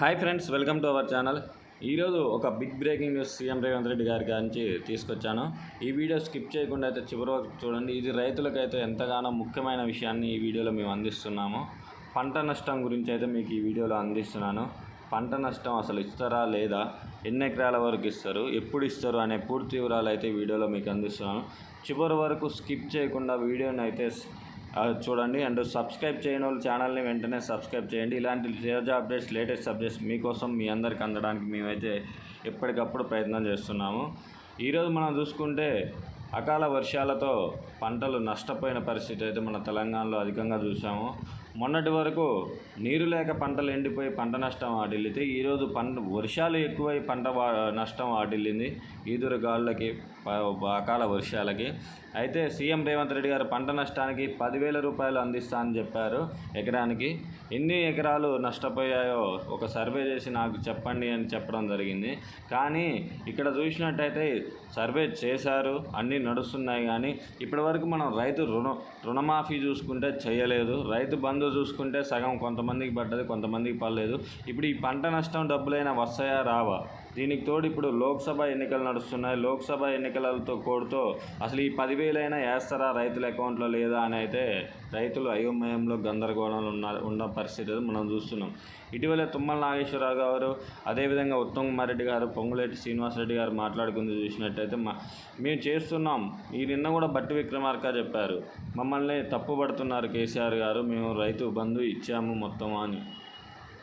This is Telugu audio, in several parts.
Hi friends welcome to our channel. ఈరోజు ఒక big breaking news CM Revanth Reddy గారి నుంచి తీసుకొచ్చాను. ఈ వీడియో స్కిప్ చేయకుండా అయితే చివరి వరకు చూడండి. ఇది రైతులకైతే ఎంతగానో ముఖ్యమైన విషయాన్ని ఈ వీడియోలో మేము అందిస్తున్నాము. పంట నష్టం గురించి అయితే మీకు ఈ వీడియోలో అందిస్తున్నాను. పంట నష్టం అసలు ఇస్తారా లేదా ఎన్ని ఎకరాల వరకు ఇస్తారు ఎప్పుడు ఇస్తారు అనే పూర్తి వివరాలు అయితే వీడియోలో మీకు అందిస్తున్నాను. చివరి వరకు స్కిప్ చేయకుండా వీడియోని అయితే చూడండి అండ్ సబ్స్క్రైబ్ చేయని వాళ్ళు ఛానల్ని వెంటనే సబ్స్క్రైబ్ చేయండి. ఇలాంటి తాజా అప్డేట్స్ లేటెస్ట్ అప్డేట్స్ మీకోసం మీ అందరికి అందడానికి మేమైతే ఎప్పటికప్పుడు ప్రయత్నం చేస్తున్నాము. ఈరోజు మనం చూసుకుంటే అకాల వర్షాలతో పంటలు నష్టపోయిన పరిస్థితి అయితే మన తెలంగాణలో అధికంగా చూసాము. మొన్నటి వరకు నీరు లేక పంటలు ఎండిపోయి పంట నష్టం వాటిల్లితే ఈరోజు పంట వర్షాలు ఎక్కువై పంట వా- నష్టం వాటిల్లింది ఈదురు గాళ్ళకి అకాల వర్షాలకి. అయితే సీఎం రేవంత్ రెడ్డి గారు పంట నష్టానికి పదివేల రూపాయలు అందిస్తా అని చెప్పారు ఎకరానికి. ఎన్ని ఎకరాలు నష్టపోయాయో ఒక సర్వే చేసి నాకు చెప్పండి అని చెప్పడం జరిగింది. కానీ ఇక్కడ చూసినట్టయితే సర్వే చేశారు అన్ని నడుస్తున్నాయి కానీ ఇప్పటివరకు మనం రైతు రుణ రుణమాఫీ చూసుకుంటే చేయలేదు. రైతు బంధు చూసుకుంటే సగం కొంతమందికి పడ్డది కొంతమందికి పడలేదు. ఇప్పుడు ఈ పంట నష్టం డబ్బులైనా వస్తాయా రావా? దీనికి తోడు ఇప్పుడు లోక్సభ ఎన్నికలు నడుస్తున్నాయి. లోక్సభ ఎన్నికలతో కోడుతో అసలు ఈ పదివేలైనా వేస్తారా రైతుల అకౌంట్లో లేదా అని అయితే రైతులు అయోమయంలో గందరగోళంలో ఉన్న ఉన్న పరిస్థితి మనం చూస్తున్నాం. ఇటీవల తుమ్మల నాగేశ్వరరావు గారు అదేవిధంగా ఉత్తమ్ కుమార్ రెడ్డి గారు పొంగులేటి శ్రీనివాసరెడ్డి గారు మాట్లాడుకుంది చూసినట్టయితే మా మేము చేస్తున్నాం. ఈ నిన్న కూడా బట్టి విక్రమార్క చెప్పారు. మమ్మల్ని తప్పుపడుతున్నారు కేసీఆర్ గారు. మేము రైతు బంధు ఇచ్చాము మొత్తం అని.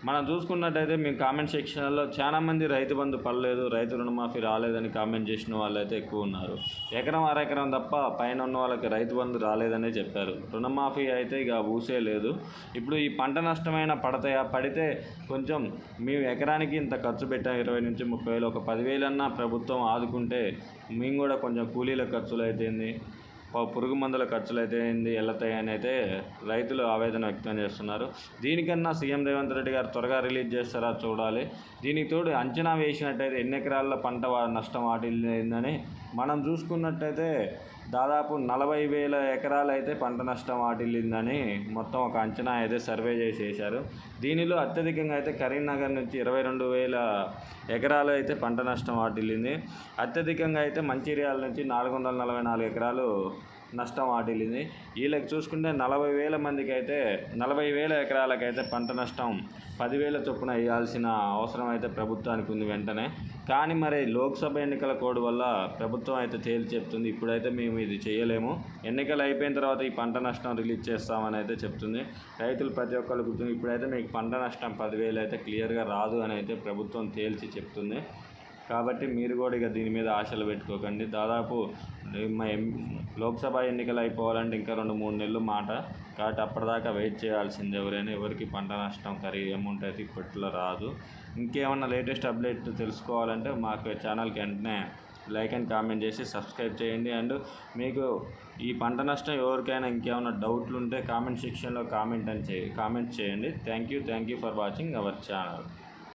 మనం చూసుకున్నట్టయితే మీ కామెంట్ సెక్షన్లో చాలా మంది రైతు బంధు పడలేదు రైతు రుణమాఫీ రాలేదని కామెంట్ చేసిన వాళ్ళు అయితే ఎక్కువ ఉన్నారు. ఎకరం అరెకరం తప్ప పైన ఉన్న వాళ్ళకి రైతు బంధు రాలేదనే చెప్పారు. రుణమాఫీ అయితే ఇక ఊసే లేదు. ఇప్పుడు ఈ పంట నష్టమైన పడతాయా? పడితే కొంచెం మేము ఎకరానికి ఇంత ఖర్చు పెట్టాం ఇరవై నుంచి ముప్పై వేలు. ఒక పదివేలన్నా ప్రభుత్వం ఆదుకుంటే మేము కూడా కొంచెం కూలీల ఖర్చులు అయితేంది. పురుగు మందుల ఖర్చులు అయితే ఏంది వెళ్తాయని అయితే రైతులు ఆవేదన వ్యక్తం చేస్తున్నారు. దీనికన్నా సీఎం రేవంత్ రెడ్డి గారు త్వరగా రిలీజ్ చేస్తారా చూడాలి. దీనికి తోడు అంచనా వేసినట్టయితే ఎన్ని ఎకరాల పంట నష్టం వాటిల్లిందని మనం చూసుకున్నట్టయితే దాదాపు నలభై వేల ఎకరాలు అయితే పంట నష్టం వాటిల్లిందని మొత్తం ఒక అంచనా అయితే సర్వే చేసి వేశారు దీనిలో అత్యధికంగా అయితే కరీంనగర్ నుంచి ఇరవై రెండు వేల ఎకరాలు అయితే పంట నష్టం వాటిల్లింది అత్యధికంగా అయితే మంచిర్యాల నుంచి నాలుగు వందల నలభై నాలుగు ఎకరాలు నష్టం వాటిల్లింది వీళ్ళకి చూసుకుంటే నలభై వేల మందికి అయితే నలభై వేల ఎకరాలకైతే పంట నష్టం పదివేల చొప్పున వేయాల్సిన అవసరం అయితే ప్రభుత్వానికి ఉంది వెంటనే. కానీ మరి లోక్సభ ఎన్నికల కోడ్ వల్ల ప్రభుత్వం అయితే తేల్చి చెప్తుంది. ఇప్పుడైతే మేము ఇది చేయలేము. ఎన్నికలు అయిపోయిన తర్వాత ఈ పంట నష్టం రిలీజ్ చేస్తామని అయితే చెప్తుంది. రైతులు ప్రతి ఒక్కరు కూర్చొని ఇప్పుడైతే మీకు పంట నష్టం పదివేలు అయితే క్లియర్గా రాదు అని అయితే ప్రభుత్వం తేల్చి చెప్తుంది. కాబట్టి మీరు కూడా ఇక దీని మీద ఆశలు పెట్టుకోకండి. దాదాపు లోక్సభ ఎన్నికలు అయిపోవాలంటే ఇంకా రెండు మూడు నెలలు మాట. కాబట్టి అప్పటిదాకా వెయిట్ చేయాల్సింది ఎవరైనా. ఎవరికి పంట నష్టం ఖరీ అమౌంట్ అయితే ఇప్పట్లో రాదు. ఇంకేమన్నా లేటెస్ట్ అప్డేట్ తెలుసుకోవాలంటే మాకు ఛానల్కి వెంటనే లైక్ అండ్ కామెంట్ చేసి సబ్స్క్రైబ్ చేయండి. అండ్ మీకు ఈ పంట నష్టం ఎవరికైనా ఇంకేమైనా డౌట్లు ఉంటే కామెంట్ సెక్షన్లో కామెంట్ అని చేయి కామెంట్ చేయండి. Thank you thank you for watching our channel.